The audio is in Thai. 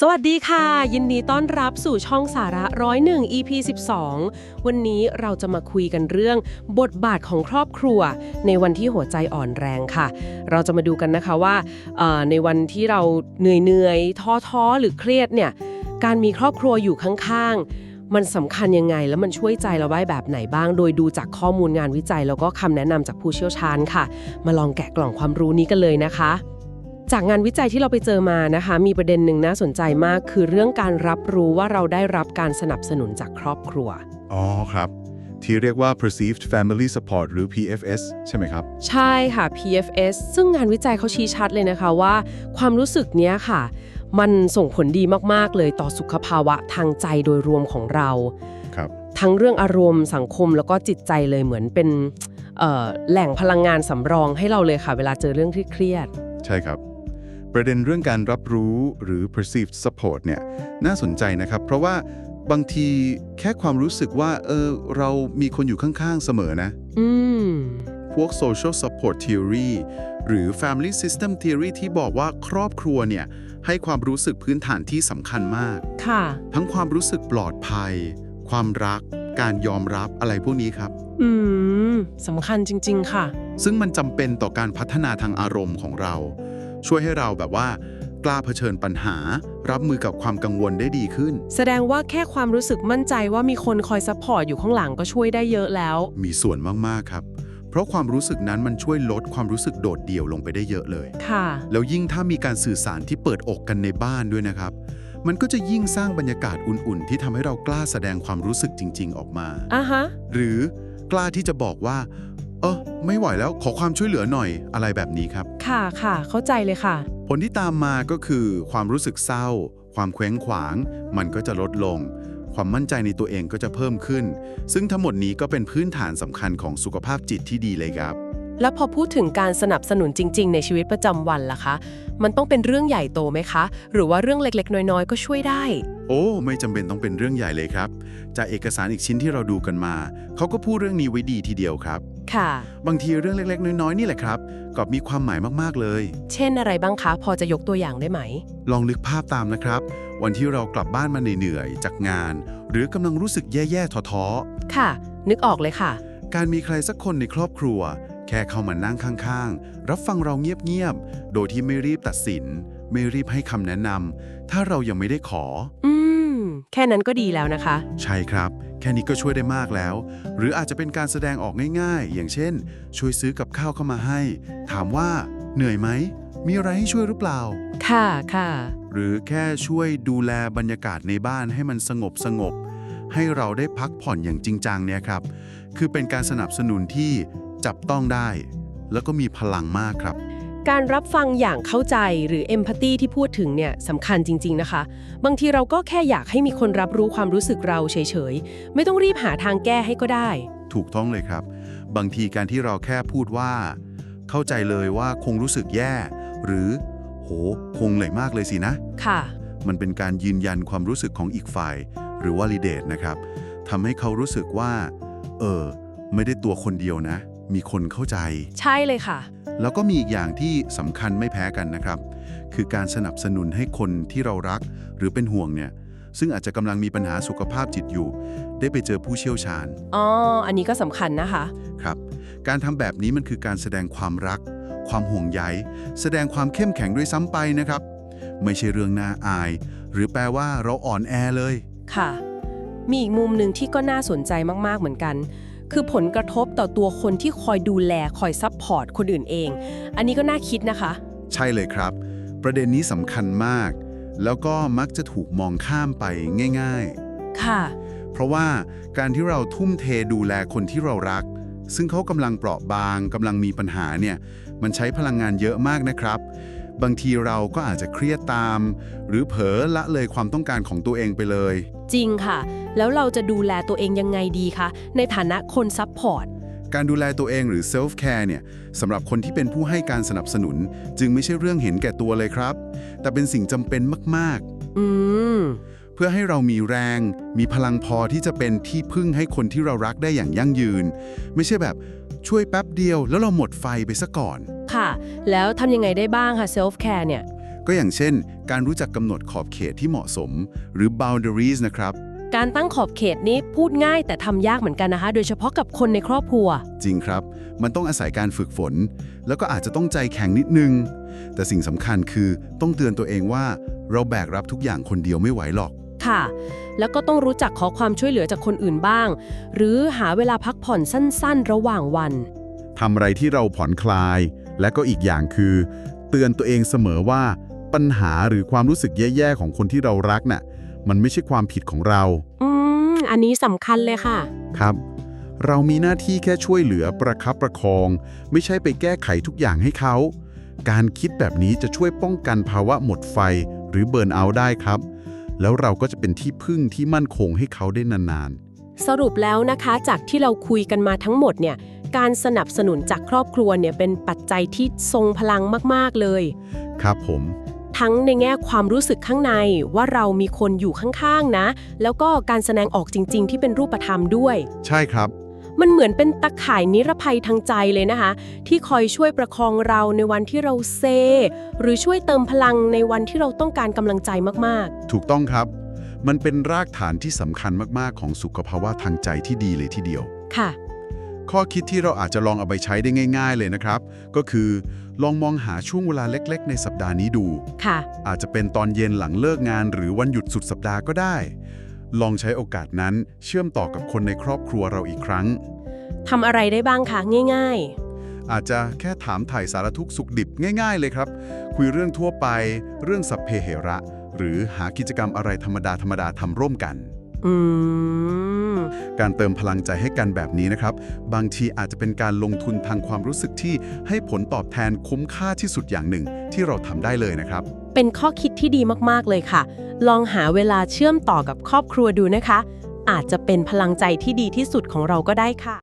สวัสดีค่ะ ยินดีต้อนรับสู่ช่องสาระร้อยหนึ่ง EP 12 วันนี้เราจะมาคุยกันเรื่องบทบาทของครอบครัว ในวันที่หัวใจอ่อนแรงค่ะ เราจะมาดูกันนะคะว่าในวันที่เราเหนื่อยๆ ท้อๆ หรือเครียดเนี่ยการมีครอบครัวอยู่ข้างๆ มันสำคัญยังไงแล้วมันช่วยใจเราได้แบบไหนบ้าง โดยดูจากข้อมูลงานวิจัย แล้วก็คำแนะนำจากผู้เชี่ยวชาญค่ะ มาลองแกะกล่องความรู้นี้กันเลยนะคะ จากงานวิจัยที่เราไปเจอมานะคะ มีประเด็นหนึ่งน่าสนใจมาก คือเรื่องการรับรู้ว่าเราได้รับการสนับสนุนจากครอบครัว อ๋อครับ ที่เรียกว่า perceived family support หรือ PFS ใช่ไหมครับ ใช่ค่ะ PFS ซึ่งงานวิจัยเขาชี้ชัดเลยนะคะว่า ความรู้สึกเนี้ยค่ะ มันส่งผลดีมากๆเลยต่อสุขภาวะทางใจโดยรวมของเรา ครับ ทั้งเรื่องอารมณ์สังคมแล้วก็จิตใจเลยเหมือนเป็นเอ่อแหล่งพลังงานสำรองให้เราเลยค่ะ เวลาเจอเรื่องเครียด ใช่ครับ ประเด็นเรื่องการรับรู้หรือ perceived support เนี่ยน่าสนใจนะครับ เพราะว่าบางทีแค่ความรู้สึกว่าเออเรามีคนอยู่ข้างๆเสมอนะๆอืม พวก social support theory หรือ family system theory ที่บอกว่าครอบครัวเนี่ย ให้ความรู้สึกพื้นฐานที่สำคัญมาก ค่ะ ทั้งความรู้สึกปลอดภัย ความรัก การยอมรับอะไรพวกนี้ครับ อืม สำคัญจริง ๆ ค่ะ ซึ่งมันจำเป็นต่อการพัฒนาทางอารมณ์ของเรา ช่วยให้เราแบบว่ากล้าเผชิญปัญหา รับมือกับความกังวลได้ดีขึ้น แสดงว่าแค่ความรู้สึกมั่นใจว่ามีคนคอยซัพพอร์ตอยู่ข้างหลังก็ช่วยได้เยอะแล้ว มีส่วนมาก ๆ ครับ เพราะความรู้สึกนั้นมันช่วยลดความรู้สึกโดดเดี่ยวลงไปได้เยอะเลย ค่ะ แล้วยิ่งถ้ามีการสื่อสารที่เปิดอกกันในบ้านด้วยนะครับ มันก็จะยิ่งสร้างบรรยากาศอุ่นๆ ที่ทำให้เรากล้าแสดงความรู้สึกจริง ๆ ออกมา อะฮะ หรือกล้าที่จะบอกว่า เออไม่ไหวแล้วขอความช่วยเหลือหน่อยอะไรแบบนี้ครับ ค่ะค่ะ เข้าใจเลยค่ะ ผลที่ตามมาก็คือความรู้สึกเศร้า ความเคว้งขวาง มันก็จะลดลง ความมั่นใจในตัวเองก็จะเพิ่มขึ้น ซึ่งทั้งหมดนี้ก็เป็นพื้นฐานสำคัญของสุขภาพจิตที่ดีเลยครับ แล้วพอพูดถึงการสนับสนุนจริง ๆ ในชีวิตประจำวันล่ะคะ มันต้องเป็นเรื่องใหญ่โตไหมคะ หรือว่าเรื่องเล็ก ๆ น้อย ๆ ก็ช่วยได้ โอ้ ไม่จำเป็นต้องเป็นเรื่องใหญ่เลยครับ จากเอกสารอีกชิ้นที่เราดูกันมา เขาก็พูดเรื่องนี้ไว้ดีทีเดียวครับ ค่ะ บางทีเรื่องเล็ก ๆ น้อย ๆ นี่แหละครับก็มีความหมายมากๆเลย เช่นอะไรบ้างคะพอจะยกตัวอย่างได้ไหม ลองนึกภาพตามนะครับ วันที่เรากลับบ้านมาเหนื่อยๆจากงาน หรือกำลังรู้สึกแย่ๆท้อค่ะ นึกออกเลยค่ะ ๆการมีใครสักคนในครอบครัว แค่เข้ามานั่งข้างๆ รับฟังเราเงียบๆโดยที่ไม่รีบตัดสิน ไม่รีบให้คำแนะนำถ้าเรายังไม่ได้ขอ อืมแค่นั้นก็ดีแล้วนะคะ ใช่ครับ แค่นี้ก็ช่วยได้มากแล้ว หรืออาจจะเป็นการแสดงออกง่ายๆ อย่างเช่น ช่วยซื้อกับข้าวเข้ามาให้ ถามว่า เหนื่อยไหม มีอะไรให้ช่วยหรือเปล่า ค่ะค่ะ หรือแค่ช่วยดูแลบรรยากาศในบ้านให้มันสงบสงบ ให้เราได้พักผ่อนอย่างจริงจังเนี่ยครับ คือเป็นการสนับสนุนที่จับต้องได้ แล้วก็มีพลังมากครับ การรับฟังอย่างเข้าใจหรือเอมพัตตีที่พูดถึงเนี่ยสำคัญจริง ๆ นะคะ บางทีเราก็แค่อยากให้มีคนรับรู้ความรู้สึกเราเฉย ๆ ไม่ต้องรีบหาทางแก้ให้ก็ได้ ถูกต้องเลยครับ บางทีการที่เราแค่พูดว่า เข้าใจเลยว่าคงรู้สึกแย่ หรือ โห คงเหนื่อยมากเลยสินะ ค่ะ มันเป็นการยืนยันความรู้สึกของอีกฝ่าย หรือว่า validate นะครับทำให้เขารู้สึกว่า เออ ไม่ได้ตัวคนเดียวนะ มีคนเข้าใจ ใช่เลยค่ะ แล้วก็มีอีกอย่างที่สำคัญไม่แพ้กันนะครับ คือการสนับสนุนให้คนที่เรารักหรือเป็นห่วงเนี่ย ซึ่งอาจจะกำลังมีปัญหาสุขภาพจิตอยู่ ได้ไปเจอผู้เชี่ยวชาญอ๋อ อันนี้ก็สำคัญนะคะ ครับ การทำแบบนี้มันคือการแสดงความรัก ความห่วงใย แสดงความเข้มแข็งด้วยซ้ำไปนะครับ ไม่ใช่เรื่องน่าอาย หรือแปลว่าเราอ่อนแอเลย ค่ะ มีอีกมุมหนึ่งที่ก็น่าสนใจมาก ๆ เหมือนกัน คือผลกระทบต่อตัวคนที่คอยดูแลคอยซัพพอร์ตคนอื่นเอง อันนี้ก็น่าคิดนะคะ ใช่เลยครับ ประเด็นนี้สำคัญมาก แล้วก็มักจะถูกมองข้ามไปง่าย ๆ ค่ะ เพราะว่าการที่เราทุ่มเทดูแลคนที่เรารัก ซึ่งเขากำลังเปราะบางกำลังมีปัญหาเนี่ย มันใช้พลังงานเยอะมากนะครับ บางทีเราก็อาจจะเครียดตาม หรือเผลอละเลยความต้องการของตัวเองไปเลย จริงค่ะ แล้วเราจะดูแลตัวเองยังไงดีคะ ในฐานะคนซัพพอร์ต การดูแลตัวเองหรือ self care เนี่ยสำหรับคนที่เป็นผู้ให้การสนับสนุน จึงไม่ใช่เรื่องเห็นแก่ตัวเลยครับ แต่เป็นสิ่งจำเป็นมากอืมๆเพื่อให้เรามีแรง มีพลังพอที่จะเป็นที่พึ่งให้คนที่เรารักได้อย่างยั่งยืน ไม่ใช่แบบช่วยแป๊บเดียวแล้วเราหมดไฟไปซะก่อน ค่ะ แล้วทำยังไงได้บ้างคะเซลฟ์แคร์เนี่ย ก็อย่างเช่น การรู้จักกำหนดขอบเขตที่เหมาะสม หรือ boundaries นะครับ การตั้งขอบเขตนี้พูดง่ายแต่ทำยากเหมือนกันนะคะ โดยเฉพาะกับคนในครอบครัว จริงครับ มันต้องอาศัยการฝึกฝน แล้วก็อาจจะต้องใจแข็งนิดนึง แต่สิ่งสำคัญคือต้องเตือนตัวเองว่า เราแบกรับทุกอย่างคนเดียวไม่ไหวหรอก ค่ะ แล้วก็ต้องรู้จักขอความช่วยเหลือจากคนอื่นบ้าง หรือหาเวลาพักผ่อนสั้นๆ ระหว่างวัน ทำอะไรที่เราผ่อนคลาย และก็อีกอย่างคือ เตือนตัวเองเสมอว่า ปัญหาหรือความรู้สึกแย่ๆของคนที่เรารักน่ะมันไม่ใช่ความผิดของเรา อืม อันนี้สำคัญเลยค่ะ ครับ เรามีหน้าที่แค่ช่วยเหลือประคับประคอง ไม่ใช่ไปแก้ไขทุกอย่างให้เขา การคิดแบบนี้จะช่วยป้องกันภาวะหมดไฟหรือเบิร์นเอาท์ได้ครับ แล้วเราก็จะเป็นที่พึ่งที่มั่นคงให้เขาได้นานสรุปแล้วนะคะ จากที่เราคุยกันมาทั้งหมดเนี่ย การสนับสนุนจากครอบครัวเนี่ยเป็นปัจจัยที่ทรงพลังมาก ๆ เลยๆครับผม ทั้งในแง่ความรู้สึกข้างในว่าเรามีคนอยู่ข้าง ๆ นะ แล้วก็การแสดงออกจริง ๆ ที่เป็นรูปธรรมด้วย ใช่ครับ มันเหมือนเป็นตะข่ายนิรภัยทางใจเลยนะคะ ที่คอยช่วยประคองเราในวันที่เราเซ หรือช่วยเติมพลังในวันที่เราต้องการกำลังใจมากถูกต้องครับ มันเป็นรากฐานที่สำคัญมาก ๆ ของสุขภาวะทางใจที่ดีเลยทีเดียว ๆ ค่ะ ข้อคิดที่เราอาจจะลองเอาไปใช้ได้ง่าย ๆ เลยนะครับ ก็คือลองมองหาช่วงเวลาเล็ก ๆ ในสัปดาห์นี้ดู ค่ะ อาจจะเป็นตอนเย็นหลังเลิกงาน หรือวันหยุดสุดสัปดาห์ก็ได้ ลองใช้โอกาสนั้นเชื่อมต่อกับคนในครอบครัวเราอีกครั้ง ทำอะไรได้บ้างคะง่าย อาจจะแค่ถามถ่ายสารทุกข์สุขดิบง่าย ๆ เลยครับ คุยเรื่องทั่วไป เรื่องสัพเพเหระ หรือหากิจกรรมอะไรธรรมดาธรรมดาทำร่วมกัน ๆ อืม การเติมพลังใจให้กันแบบนี้นะครับ บางทีอาจจะเป็นการลงทุนทางความรู้สึกที่ให้ผลตอบแทนคุ้มค่าที่สุดอย่างหนึ่ง ที่เราทำได้เลยนะครับ เป็นข้อคิดที่ดีมากๆเลยค่ะ ลองหาเวลาเชื่อมต่อกับครอบครัวดูนะคะ อาจจะเป็นพลังใจที่ดีที่สุดของเราก็ได้ค่ะ